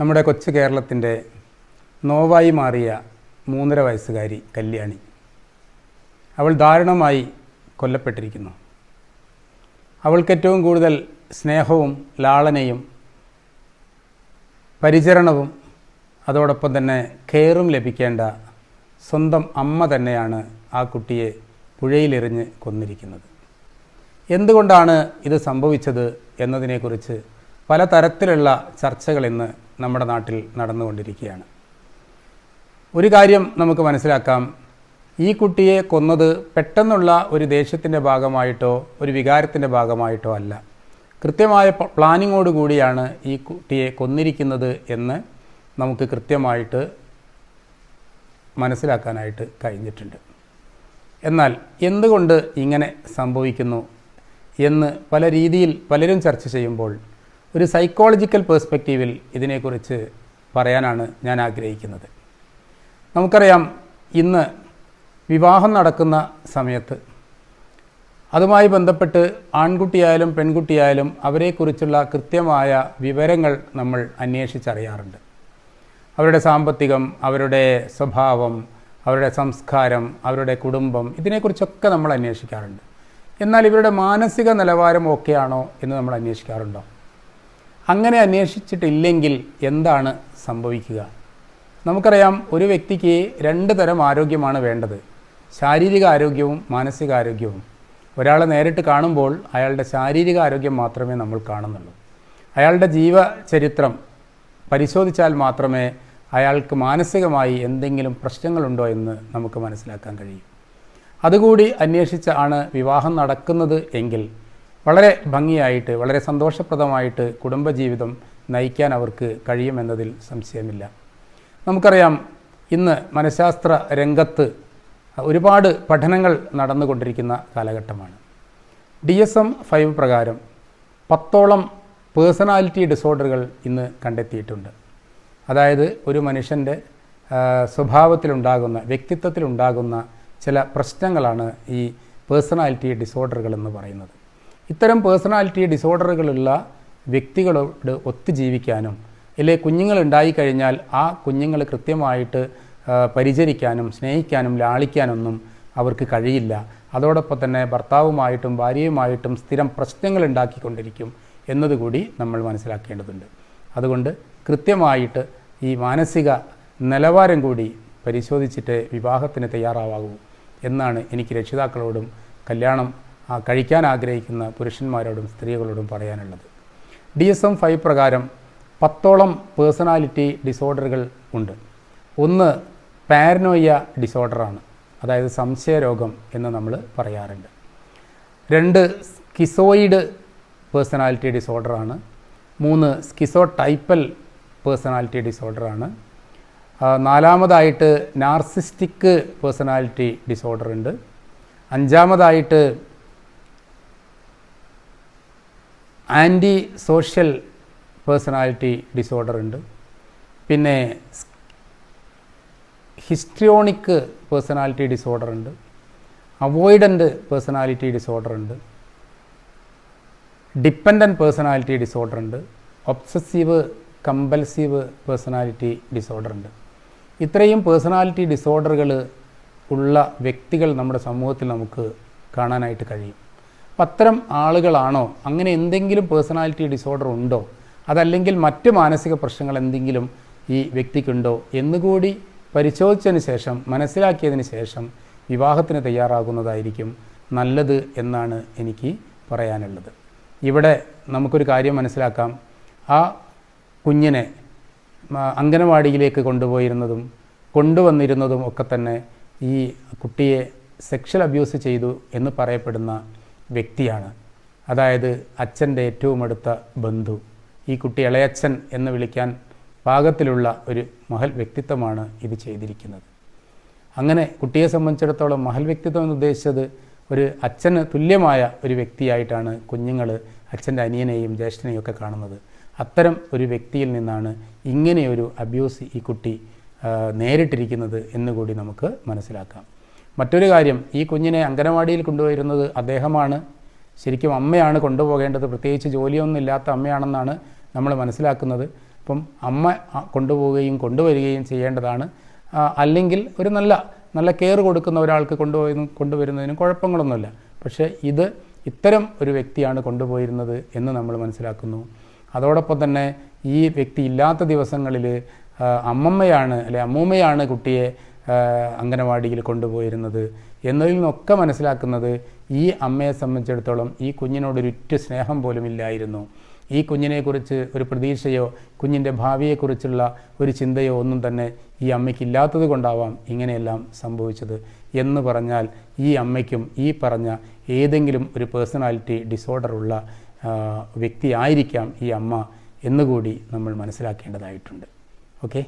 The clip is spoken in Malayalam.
നമ്മുടെ കൊച്ചു കേരളത്തിന്റെ നോവായി മാറിയ മൂന്നര വയസ്സുകാരി കല്യാണി. അവൾ ദാരുണമായി കൊല്ലപ്പെട്ടിരിക്കുന്നു. അവൾക്ക് ഏറ്റവും കൂടുതൽ സ്നേഹവും ലാളനയും പരിചരണവും അതോടൊപ്പം തന്നെ കെയറും ലഭിക്കേണ്ട സ്വന്തം അമ്മ തന്നെയാണ് ആ കുട്ടിയെ പുഴയിലെറിഞ്ഞ് കൊന്നിരിക്കുന്നത്. എന്തുകൊണ്ടാണ് ഇത് സംഭവിച്ചത് എന്നതിനെക്കുറിച്ച് പലതരത്തിലുള്ള ചർച്ചകൾ ഇന്ന് നമ്മുടെ നാട്ടിൽ നടന്നുകൊണ്ടിരിക്കുകയാണ്. ഒരു കാര്യം നമുക്ക് മനസ്സിലാക്കാം. ഈ കുട്ടിയെ കൊന്നത് പെട്ടെന്നുള്ള ഒരു ദേഷ്യത്തിന്റെ ഭാഗമായിട്ടോ ഒരു വികാരത്തിന്റെ ഭാഗമായിട്ടോ അല്ല. കൃത്യമായ പ്ലാനിങ്ങോട് കൂടിയാണ് ഈ കുട്ടിയെ കൊന്നിരിക്കുന്നത് എന്ന് നമുക്ക് കൃത്യമായിട്ട് മനസ്സിലാക്കാനായിട്ട് കഴിഞ്ഞിട്ടുണ്ട്. എന്നാൽ എന്തുകൊണ്ട് ഇങ്ങനെ സംഭവിക്കുന്നു എന്ന് പല രീതിയിൽ പലരും ചർച്ച ചെയ്യുമ്പോൾ ഒരു സൈക്കോളജിക്കൽ പേഴ്സ്പെക്റ്റീവിൽ ഇതിനെക്കുറിച്ച് പറയാനാണ് ഞാൻ ആഗ്രഹിക്കുന്നത്. നമുക്കറിയാം ഇന്ന് വിവാഹം നടക്കുന്ന സമയത്ത് അതുമായി ബന്ധപ്പെട്ട് ആൺകുട്ടിയായാലും പെൺകുട്ടിയായാലും അവരെക്കുറിച്ചുള്ള കൃത്യമായ വിവരങ്ങൾ നമ്മൾ അന്വേഷിച്ചറിയാറുണ്ട്. അവരുടെ സാമ്പത്തികം അവരുടെ സ്വഭാവം അവരുടെ സംസ്കാരം അവരുടെ കുടുംബം ഇതിനെക്കുറിച്ചൊക്കെ നമ്മൾ അന്വേഷിക്കാറുണ്ട്. എന്നാൽ ഇവരുടെ മാനസിക നിലവാരം ഓക്കെയാണോ എന്ന് നമ്മൾ അന്വേഷിക്കാറുണ്ടോ? അങ്ങനെ അന്വേഷിച്ചിട്ടില്ലെങ്കിൽ എന്താണ് സംഭവിക്കുക? നമുക്കറിയാം ഒരു വ്യക്തിക്ക് രണ്ട് തരം ആരോഗ്യമാണ് വേണ്ടത്. ശാരീരിക ആരോഗ്യവും മാനസികാരോഗ്യവും ഒരാളെ നേരിട്ട് കാണുമ്പോൾ അയാളുടെ ശാരീരിക ആരോഗ്യം മാത്രമേ നമ്മൾ കാണുന്നുള്ളൂ. അയാളുടെ ജീവചരിത്രം പരിശോധിച്ചാൽ മാത്രമേ അയാൾക്ക് മാനസികമായി എന്തെങ്കിലും പ്രശ്നങ്ങളുണ്ടോ എന്ന് നമുക്ക് മനസ്സിലാക്കാൻ കഴിയും. അതുകൂടി അന്വേഷിച്ചാണ് വിവാഹം നടക്കുന്നത് എങ്കിൽ വളരെ ഭംഗിയായിട്ട് വളരെ സന്തോഷപ്രദമായിട്ട് കുടുംബജീവിതം നയിക്കാൻ അവർക്ക് കഴിയുമെന്നതിൽ സംശയമില്ല. നമുക്കറിയാം ഇന്ന് മനഃശാസ്ത്ര രംഗത്ത് ഒരുപാട് പഠനങ്ങൾ നടന്നുകൊണ്ടിരിക്കുന്ന കാലഘട്ടമാണ്. ഡി എസ് എം ഫൈവ് പ്രകാരം പത്തോളം പേഴ്സണാലിറ്റി ഡിസോർഡറുകൾ ഇന്ന് കണ്ടെത്തിയിട്ടുണ്ട്. അതായത് ഒരു മനുഷ്യന്റെ സ്വഭാവത്തിലുണ്ടാകുന്ന വ്യക്തിത്വത്തിലുണ്ടാകുന്ന ചില പ്രശ്നങ്ങളാണ് ഈ പേഴ്സണാലിറ്റി ഡിസോർഡറുകൾ എന്ന് പറയുന്നത്. ഇത്തരം പേഴ്സണാലിറ്റി ഡിസോർഡറുകളുള്ള വ്യക്തികളോട് ഒത്തു ജീവിക്കാനും ഇല്ലെ കുഞ്ഞുങ്ങൾ ഉണ്ടായിക്കഴിഞ്ഞാൽ ആ കുഞ്ഞുങ്ങൾ കൃത്യമായിട്ട് പരിചരിക്കാനും സ്നേഹിക്കാനും ലാളിക്കാനൊന്നും അവർക്ക് കഴിയില്ല. അതോടൊപ്പം തന്നെ ഭർത്താവുമായിട്ടും ഭാര്യയുമായിട്ടും സ്ഥിരം പ്രശ്നങ്ങൾ ഉണ്ടാക്കിക്കൊണ്ടിരിക്കും എന്നതുകൂടി നമ്മൾ മനസ്സിലാക്കേണ്ടതുണ്ട്. അതുകൊണ്ട് കൃത്യമായിട്ട് ഈ മാനസിക നിലവാരം കൂടി പരിശോധിച്ചിട്ട് വിവാഹത്തിന് തയ്യാറാവാകൂ എന്നാണ് എനിക്ക് രക്ഷിതാക്കളോടും കല്യാണം കഴിക്കാൻ ആഗ്രഹിക്കുന്ന പുരുഷന്മാരോടും സ്ത്രീകളോടും പറയാനുള്ളത്. ഡി എസ് എം ഫൈവ് പ്രകാരം പത്തോളം പേഴ്സണാലിറ്റി ഡിസോർഡറുകൾ ഉണ്ട്. ഒന്ന് പാരനോയ ഡിസോർഡറാണ് അതായത് സംശയരോഗം എന്ന് നമ്മൾ പറയാറുണ്ട്. രണ്ട് സ്കിസോയിഡ് പേഴ്സണാലിറ്റി ഡിസോർഡറാണ് മൂന്ന് സ്കിസോ ടൈപ്പൽ പേഴ്സണാലിറ്റി ഡിസോർഡറാണ് നാലാമതായിട്ട് നാർസിസ്റ്റിക് പേഴ്സണാലിറ്റി ഡിസോർഡർ ഉണ്ട്. അഞ്ചാമതായിട്ട് ആന്റി സോഷ്യൽ പേഴ്സണാലിറ്റി ഡിസോർഡർ ഉണ്ട്. പിന്നെ ഹിസ്ട്രിയോണിക് പേഴ്സണാലിറ്റി ഡിസോർഡർ ഉണ്ട്. അവോയ്ഡന്റ് പേഴ്സണാലിറ്റി ഡിസോർഡർ ഉണ്ട്. ഡിപ്പെൻഡന്റ് പേഴ്സണാലിറ്റി ഡിസോർഡർ ഉണ്ട്. ഒബ്സസീവ് കമ്പൽസീവ് പേഴ്സണാലിറ്റി ഡിസോർഡർ ഉണ്ട്. ഇത്രയും പേഴ്സണാലിറ്റി ഡിസോർഡറുകൾ ഉള്ള വ്യക്തികൾ നമ്മുടെ സമൂഹത്തിൽ നമുക്ക് കാണാനായിട്ട് കഴിയും. അത്തരം ആളുകളാണോ? അങ്ങനെ എന്തെങ്കിലും പേഴ്സണാലിറ്റി ഡിസോർഡർ ഉണ്ടോ? അതല്ലെങ്കിൽ മറ്റ് മാനസിക പ്രശ്നങ്ങൾ എന്തെങ്കിലും ഈ വ്യക്തിക്കുണ്ടോ? എന്നുകൂടി പരിശോധിച്ചതിന് ശേഷം മനസ്സിലാക്കിയതിന് ശേഷം വിവാഹത്തിന് തയ്യാറാകുന്നതായിരിക്കും നല്ലത് എന്നാണ് എനിക്ക് പറയാനുള്ളത്. ഇവിടെ നമുക്കൊരു കാര്യം മനസ്സിലാക്കാം. ആ കുഞ്ഞിനെ അംഗനവാടിയിലേക്ക് കൊണ്ടുപോയിരുന്നതും കൊണ്ടുവന്നിരുന്നതും ഒക്കെ തന്നെ ഈ കുട്ടിയെ സെക്ഷൽ അബ്യൂസ് ചെയ്തു എന്ന് പറയപ്പെടുന്ന വ്യക്തിയാണ്. അതായത് അച്ഛന്റെ ഏറ്റവും അടുത്ത ബന്ധു. ഈ കുട്ടി ഇളയച്ഛൻ എന്ന് വിളിക്കാൻ പാകത്തിലുള്ള ഒരു മഹൽ വ്യക്തിത്വമാണ് ഇത് ചെയ്തിരിക്കുന്നത്. അങ്ങനെ കുട്ടിയെ സംബന്ധിച്ചിടത്തോളം മഹൽ വ്യക്തിത്വം എന്ന് ഉദ്ദേശിച്ചത് ഒരു അച്ഛന് തുല്യമായ ഒരു വ്യക്തിയായിട്ടാണ് കുഞ്ഞുങ്ങൾ അച്ഛന്റെ അനിയനെയും ജ്യേഷ്ഠനെയും ഒക്കെ കാണുന്നത്. അത്തരം ഒരു വ്യക്തിയിൽ നിന്നാണ് ഇങ്ങനെയൊരു അബ്യൂസ് ഈ കുട്ടി നേരിട്ടിരിക്കുന്നത് എന്നുകൂടി നമുക്ക് മനസ്സിലാക്കാം. മറ്റൊരു കാര്യം ഈ കുഞ്ഞിനെ അംഗനവാടിയിൽ കൊണ്ടുപോയിരുന്നത് അദ്ദേഹമാണ്. ശരിക്കും അമ്മയാണ് കൊണ്ടുപോകേണ്ടത്. പ്രത്യേകിച്ച് ജോലിയൊന്നും ഇല്ലാത്ത അമ്മയാണെന്നാണ് നമ്മൾ മനസ്സിലാക്കുന്നത്. അപ്പം അമ്മ കൊണ്ടുപോവുകയും കൊണ്ടുവരികയും ചെയ്യേണ്ടതാണ്. അല്ലെങ്കിൽ ഒരു നല്ല നല്ല കെയർ കൊടുക്കുന്ന ഒരാൾക്ക് കൊണ്ടുപോയി കൊണ്ടുവരുന്നതിനും കുഴപ്പങ്ങളൊന്നുമില്ല. പക്ഷേ ഇത് ഇത്തരം ഒരു വ്യക്തിയാണ് കൊണ്ടുപോയിരുന്നത് എന്ന് നമ്മൾ മനസ്സിലാക്കുന്നു. അതോടൊപ്പം തന്നെ ഈ വ്യക്തി ഇല്ലാത്ത ദിവസങ്ങളിൽ അമ്മമ്മയാണ് അല്ലെ അമ്മൂമ്മയാണ് കുട്ടിയെ അംഗനവാടിയിൽ കൊണ്ടുപോയിരുന്നത് എന്നതിൽ നിന്നൊക്കെ മനസ്സിലാക്കുന്നത് ഈ അമ്മയെ സംബന്ധിച്ചിടത്തോളം ഈ കുഞ്ഞിനോടൊരുറ്റ സ്നേഹം പോലും ഇല്ലായിരുന്നു. ഈ കുഞ്ഞിനെക്കുറിച്ച് ഒരു പ്രതീക്ഷയോ കുഞ്ഞിന്റെ ഭാവിയെക്കുറിച്ചുള്ള ഒരു ചിന്തയോ ഒന്നും തന്നെ ഈ അമ്മയ്ക്കില്ലാത്തത് കൊണ്ടാവാം ഇങ്ങനെയെല്ലാം സംഭവിച്ചത് എന്ന് പറഞ്ഞാൽ ഈ അമ്മയ്ക്കും ഈ പറഞ്ഞ ഏതെങ്കിലും ഒരു പേഴ്സണാലിറ്റി ഡിസോർഡർ ഉള്ള വ്യക്തിയായിരിക്കാം ഈ അമ്മ എന്നുകൂടി നമ്മൾ മനസ്സിലാക്കേണ്ടതായിട്ടുണ്ട്. ഓക്കെ?